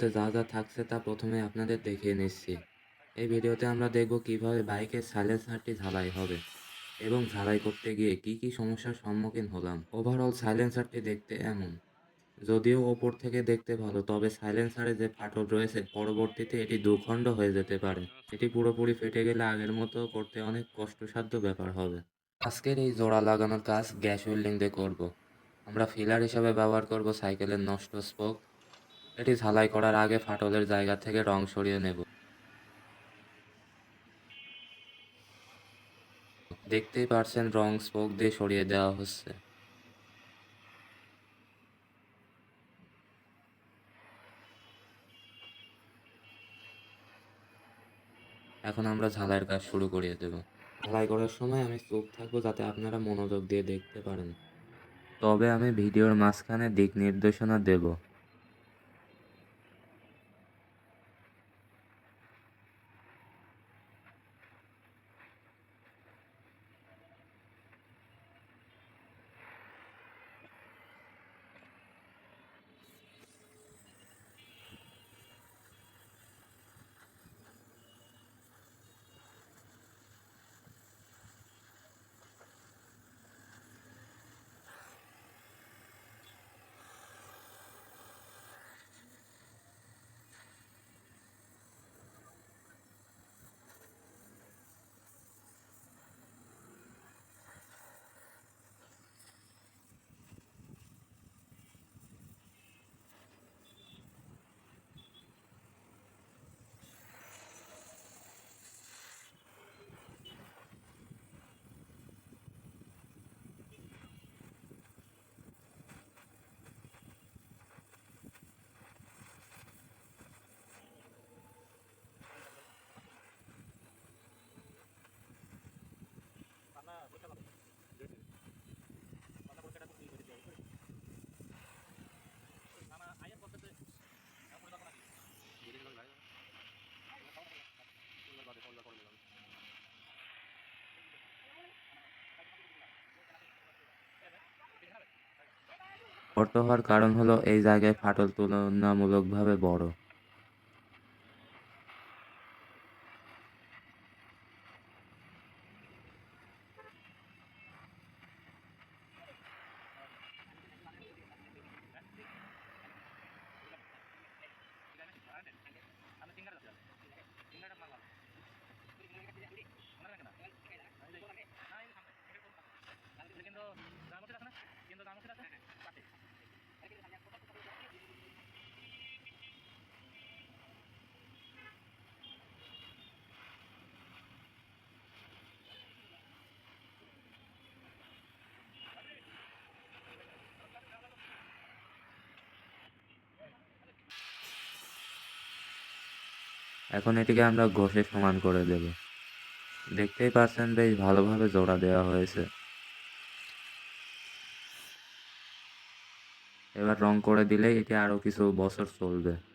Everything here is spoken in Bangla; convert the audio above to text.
তো যা যা থাকছে তা প্রথমে আপনাদের দেখিয়ে নিচ্ছি। এই ভিডিওতে আমরা দেখব কীভাবে বাইকের সাইলেন্সারটি ঝালাই হবে এবং ঝালাই করতে গিয়ে কি কি সমস্যার সম্মুখীন হলাম। ওভারঅল সাইলেন্সারটি দেখতে এমন। যদিও ওপর থেকে দেখতে ভালো, তবে সাইলেন্সারে যে ফাটল রয়েছে, পরবর্তীতে এটি দুখণ্ড হয়ে যেতে পারে। এটি পুরোপুরি ফেটে গেলে আগের মতো করতে অনেক কষ্টসাধ্য ব্যাপার হবে। আজকের এই জোড়া লাগানোর কাজ গ্যাস ওয়েল্ডিং দিয়ে করব। আমরা ফিলার হিসাবে ব্যবহার করব সাইকেলের নষ্ট স্পোক। এটি ঝালাই করার আগে ফাটলের জায়গা থেকে রং সরিয়ে নেব। দেখতেই পারছেন রং স্পোক দিয়ে সরিয়ে দেওয়া হচ্ছে। এখন আমরা ঝালাইয়ের কাজ শুরু করিয়ে দেব। ঝালাই করার সময় আমি চুপ থাকব যাতে আপনারা মনোযোগ দিয়ে দেখতে পারেন। তবে আমি ভিডিওর মাঝখানে দিক নির্দেশনা দেব। গর্ত হওয়ার কারণ হলো এই জায়গায় ফাটল তুলনামূলকভাবে বড়। এখন এটিকে আমরা ঘষে সমান করে দেব। দেখতেই পাচ্ছেন বেশ ভালোভাবে জোড়া দেওয়া হয়েছে। এবার রং করে দিলেই এটি আরও কিছু বছর চলবে।